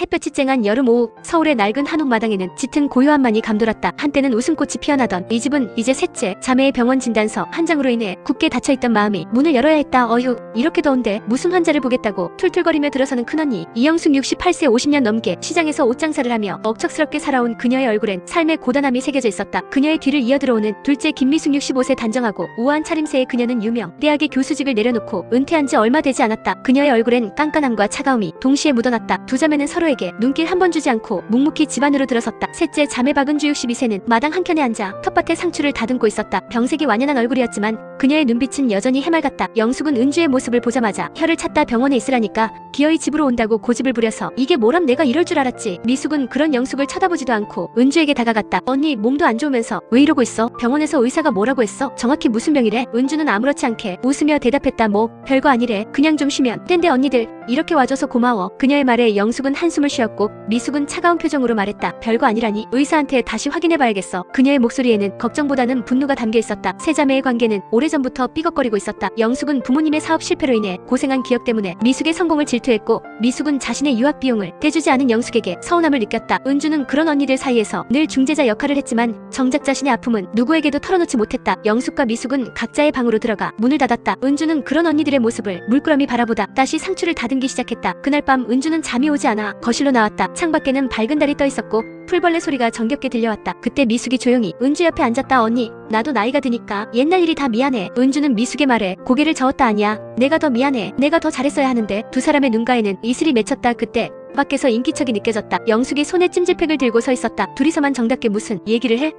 햇볕이 쨍한 여름 오후 서울의 낡은 한옥마당에는 짙은 고요함만이 감돌았다. 한때는 웃음꽃이 피어나던 이 집은 이제 셋째 자매의 병원 진단서 한 장으로 인해 굳게 닫혀있던 마음이 문을 열어야 했다. 어휴 이렇게 더운데 무슨 환자를 보겠다고 툴툴거리며 들어서는 큰언니 이영숙 68세 50년 넘게 시장에서 옷장사를 하며 억척스럽게 살아온 그녀의 얼굴엔 삶의 고단함이 새겨져 있었다. 그녀의 뒤를 이어 들어오는 둘째 김미숙 65세 단정하고 우아한 차림새의 그녀는 유명 대학의 교수직을 내려놓고 은퇴한 지 얼마 되지 않았다. 그녀의 얼굴엔 깐깐함과 차가움이 동시에 묻어났다. 두 자매는 서로 에게 눈길 한 번 주지 않고 묵묵히 집안으로 들어섰다. 셋째 자매 박은주 62세는 마당 한켠에 앉아 텃밭에 상추를 다듬고 있었다. 병색이 완연한 얼굴이었지만 그녀의 눈빛은 여전히 해맑았다. 영숙은 은주의 모습을 보자마자 혀를 찾다 병원에 있으라니까 기어이 집으로 온다고 고집을 부려서 이게 뭐람 내가 이럴 줄 알았지. 미숙은 그런 영숙을 쳐다보지도 않고 은주에게 다가갔다. 언니 몸도 안 좋으면서 왜 이러고 있어? 병원에서 의사가 뭐라고 했어? 정확히 무슨 병이래? 은주는 아무렇지 않게 웃으며 대답했다. 뭐 별거 아니래. 그냥 좀 쉬면 된대 언니들 이렇게 와줘서 고마워. 그녀의 말에 영숙은 한숨을 쉬었고 미숙은 차가운 표정으로 말했다. 별거 아니라니 의사한테 다시 확인해봐야겠어. 그녀의 목소리에는 걱정보다는 분노가 담겨 있었다. 세 자매의 관계는 오래 전부터 삐걱거리고 있었다. 영숙은 부모님의 사업 실패로 인해 고생한 기억 때문에 미숙의 성공을 질투했고 미숙은 자신의 유학 비용을 떼주지 않은 영숙에게 서운함을 느꼈다. 은주는 그런 언니들 사이에서 늘 중재자 역할을 했지만 정작 자신의 아픔은 누구에게도 털어놓지 못했다. 영숙과 미숙은 각자의 방으로 들어가 문을 닫았다. 은주는 그런 언니들의 모습을 물끄러미 바라보다 다시 상추를 다듬기 시작했다. 그날 밤 은주는 잠이 오지 않아 거실로 나왔다. 창밖에는 밝은 달이 떠 있었고 풀벌레 소리가 정겹게 들려왔다. 그때 미숙이 조용히 은주 옆에 앉았다. 언니, 나도 나이가 드니까 옛날 일이 다 미안해. 은주는 미숙의 말에 고개를 저었다. 아니야. 내가 더 미안해. 내가 더 잘했어야 하는데. 두 사람의 눈가에는 이슬이 맺혔다. 그때 밖에서 인기척이 느껴졌다. 영숙이 손에 찜질팩을 들고 서 있었다. 둘이서만 정답게 무슨 얘기를 해?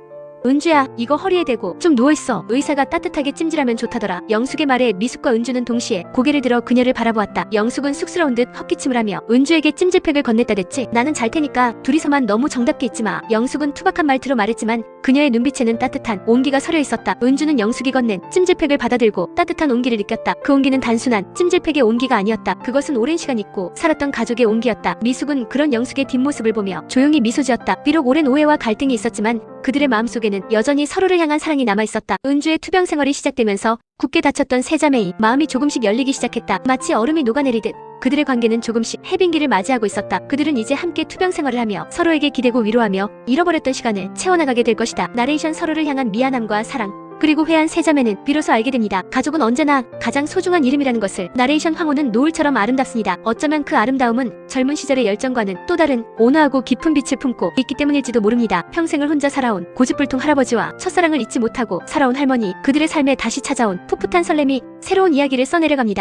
은주야, 이거 허리에 대고 좀 누워있어. 의사가 따뜻하게 찜질하면 좋다더라. 영숙의 말에 미숙과 은주는 동시에 고개를 들어 그녀를 바라보았다. 영숙은 쑥스러운 듯 헛기침을 하며 은주에게 찜질팩을 건넸다 댔지. 나는 잘 테니까 둘이서만 너무 정답게 있지 마. 영숙은 투박한 말투로 말했지만 그녀의 눈빛에는 따뜻한 온기가 서려 있었다. 은주는 영숙이 건넨 찜질팩을 받아들고 따뜻한 온기를 느꼈다. 그 온기는 단순한 찜질팩의 온기가 아니었다. 그것은 오랜 시간 있고 살았던 가족의 온기였다. 미숙은 그런 영숙의 뒷모습을 보며 조용히 미소 지었다. 비록 오랜 오해와 갈등이 있었지만 그들의 마음속에는 여전히 서로를 향한 사랑이 남아 있었다. 은주의 투병 생활이 시작되면서 굳게 닫혔던 세 자매의 마음이 조금씩 열리기 시작했다. 마치 얼음이 녹아내리듯 그들의 관계는 조금씩 해빙기를 맞이하고 있었다. 그들은 이제 함께 투병 생활을 하며 서로에게 기대고 위로하며 잃어버렸던 시간을 채워나가게 될 것이다. 나레이션 서로를 향한 미안함과 사랑, 그리고 회한 세 자매는 비로소 알게 됩니다. 가족은 언제나 가장 소중한 이름이라는 것을 나레이션 황호는 노을처럼 아름답습니다. 어쩌면 그 아름다움은 젊은 시절의 열정과는 또 다른 온화하고 깊은 빛을 품고 있기 때문일지도 모릅니다. 평생을 혼자 살아온 고집불통 할아버지와 첫사랑을 잊지 못하고 살아온 할머니, 그들의 삶에 다시 찾아온 풋풋한 설렘이 새로운 이야기를 써내려갑니다.